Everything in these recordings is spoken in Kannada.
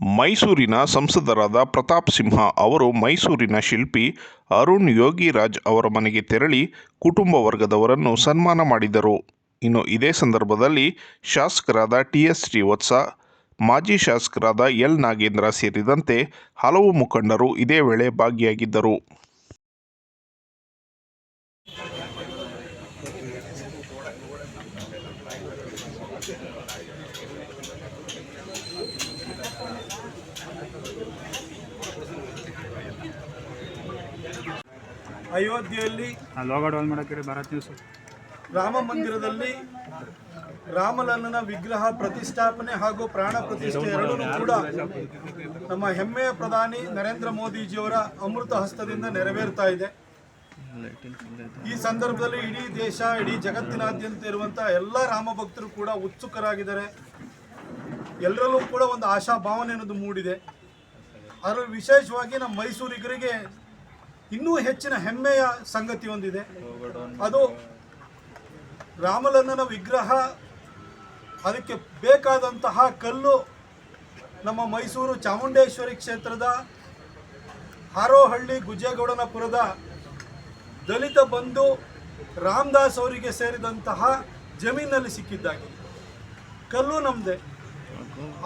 ಮೈಸೂರಿನ ಸಂಸದರಾದ ಪ್ರತಾಪ್ ಸಿಂಹ ಅವರು ಮೈಸೂರಿನ ಶಿಲ್ಪಿ ಅರುಣ್ ಯೋಗಿರಾಜ್ ಅವರ ಮನೆಗೆ ತೆರಳಿ ಕುಟುಂಬ ವರ್ಗದವರನ್ನು ಸನ್ಮಾನ ಮಾಡಿದರು. ಇನ್ನು ಇದೇ ಸಂದರ್ಭದಲ್ಲಿ ಶಾಸಕರಾದ ಟಿ ಎಸ್ ಶ್ರೀವತ್ಸ, ಮಾಜಿ ಶಾಸಕರಾದ ಎಲ್ ನಾಗೇಂದ್ರ ಸೇರಿದಂತೆ ಹಲವು ಮುಖಂಡರು ಇದೇ ವೇಳೆ ಭಾಗಿಯಾಗಿದ್ದರು. ಅಯೋಧ್ಯೆಯಲ್ಲಿ ಭಾರತ್ ನ್ಯೂಸ್ ರಾಮ ಮಂದಿರದಲ್ಲಿ ರಾಮಲಲ್ಲನ ವಿಗ್ರಹ ಪ್ರತಿಷ್ಠಾಪನೆ ಹಾಗೂ ಪ್ರಾಣ ಪ್ರತಿಷ್ಠೆ ಎರಡೂ ಕೂಡ ನಮ್ಮ ಹೆಮ್ಮೆಯ ಪ್ರಧಾನಿ ನರೇಂದ್ರ ಮೋದಿಜಿಯವರ ಅಮೃತ ಹಸ್ತದಿಂದ ನೆರವೇರ್ತಾ ಇದೆ. ಈ ಸಂದರ್ಭದಲ್ಲಿ ಇಡೀ ದೇಶ ಇಡೀ ಜಗತ್ತಿನಾದ್ಯಂತ ಇರುವಂತಹ ಎಲ್ಲ ರಾಮ ಭಕ್ತರು ಕೂಡ ಉತ್ಸುಕರಾಗಿದ್ದಾರೆ. ಎಲ್ಲರಲ್ಲೂ ಕೂಡ ಒಂದು ಆಶಾ ಭಾವನೆ ಅನ್ನೋದು ಮೂಡಿದೆ. ಅದರಲ್ಲಿ ವಿಶೇಷವಾಗಿ ನಮ್ಮ ಮೈಸೂರಿಗರಿಗೆ ಇನ್ನೂ ಹೆಚ್ಚಿನ ಹೆಮ್ಮೆಯ ಸಂಗತಿ ಒಂದಿದೆ. ಅದು ರಾಮಲನ್ನನ ವಿಗ್ರಹ, ಅದಕ್ಕೆ ಬೇಕಾದಂತಹ ಕಲ್ಲು ನಮ್ಮ ಮೈಸೂರು ಚಾಮುಂಡೇಶ್ವರಿ ಕ್ಷೇತ್ರದ ಹಾರೋಹಳ್ಳಿ ಗುಜ್ಜೇಗೌಡನಪುರದ ದಲಿತ ಬಂಧು ರಾಮದಾಸ್ ಅವರಿಗೆ ಸೇರಿದಂತಹ ಜಮೀನಲ್ಲಿ ಸಿಕ್ಕಿದ್ದಾಗಿದೆ ಕಲ್ಲು ನಮ್ಮದೇ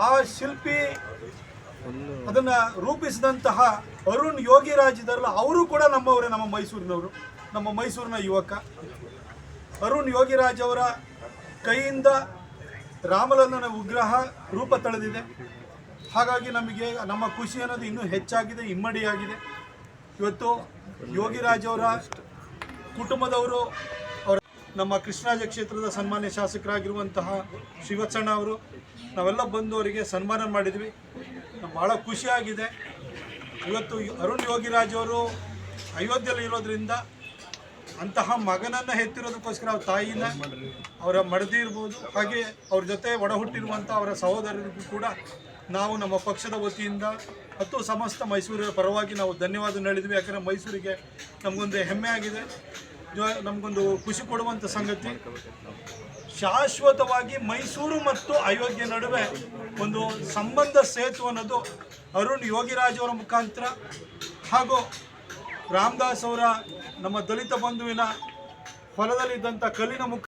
ಆ ಶಿಲ್ಪಿ ಅದನ್ನ ರೂಪಿಸಿದಂತಹ ಅರುಣ್ ಯೋಗಿರಾಜ್ ಇದಾರಲ್ಲ, ಅವರು ಕೂಡ ನಮ್ಮವರೇ, ನಮ್ಮ ಮೈಸೂರಿನವರು, ನಮ್ಮ ಮೈಸೂರಿನ ಯುವಕ. ಅರುಣ್ ಯೋಗಿರಾಜ್ ಅವರ ಕೈಯಿಂದ ರಾಮಲಲ್ಲನ ಉಗ್ರಹ ರೂಪ ತಳೆದಿದೆ. ಹಾಗಾಗಿ ನಮಗೆ ನಮ್ಮ ಖುಷಿ ಅನ್ನೋದು ಇನ್ನೂ ಹೆಚ್ಚಾಗಿದೆ, ಇಮ್ಮಡಿಯಾಗಿದೆ. ಇವತ್ತು ಯೋಗಿರಾಜ್ ಅವರ ಕುಟುಂಬದವರು ಅವರ ನಮ್ಮ ಕೃಷ್ಣರಾಜ ಕ್ಷೇತ್ರದ ಸನ್ಮಾನ್ಯ ಶಾಸಕರಾಗಿರುವಂತಹ ಶ್ರೀವತ್ಸಣ್ಣ ಅವರು, ನಾವೆಲ್ಲ ಬಂದು ಅವರಿಗೆ ಸನ್ಮಾನ ಮಾಡಿದ್ವಿ. ಭಾಳ ಖುಷಿಯಾಗಿದೆ. ಇವತ್ತು ಅರುಣ್ ಯೋಗಿರಾಜ್ ಅವರು ಅಯೋಧ್ಯೆಯಲ್ಲಿ ಇರೋದ್ರಿಂದ ಅಂತಹ ಮಗನನ್ನು ಹೆತ್ತಿರೋದಕ್ಕೋಸ್ಕರ ಅವ್ರ ತಾಯಿನ ಅವರ ಮಡದಿ ಇರ್ಬೋದು, ಹಾಗೆ ಅವ್ರ ಜೊತೆ ಒಡ ಹುಟ್ಟಿರುವಂಥ ಅವರ ಸಹೋದರರಿಗೂ ಕೂಡ ನಾವು ನಮ್ಮ ಪಕ್ಷದ ವತಿಯಿಂದ ಮತ್ತು ಸಮಸ್ತ ಮೈಸೂರಿನ ಪರವಾಗಿ ನಾವು ಧನ್ಯವಾದ ಹೇಳಿದ್ವಿ. ಯಾಕಂದರೆ ಮೈಸೂರಿಗೆ ನಮಗೊಂದು ಹೆಮ್ಮೆ ಆಗಿದೆ. ನಮಗೊಂದು ಖುಷಿ ಕೊಡುವಂಥ ಸಂಗತಿ, ಶಾಶ್ವತವಾಗಿ ಮೈಸೂರು ಮತ್ತು ಅಯೋಧ್ಯೆ ನಡುವೆ ಒಂದು ಸಂಬಂಧ ಸೇತು ಅನ್ನೋದು ಅರುಣ್ ಯೋಗಿರಾಜ್ ಅವರ ಮುಖಾಂತರ ಹಾಗೂ ರಾಮದಾಸ್ ಅವರ ನಮ್ಮ ದಲಿತ ಬಂಧುವಿನ ಹೊಲದಲ್ಲಿದ್ದಂಥ ಕಲ್ಲಿನ ಮುಖ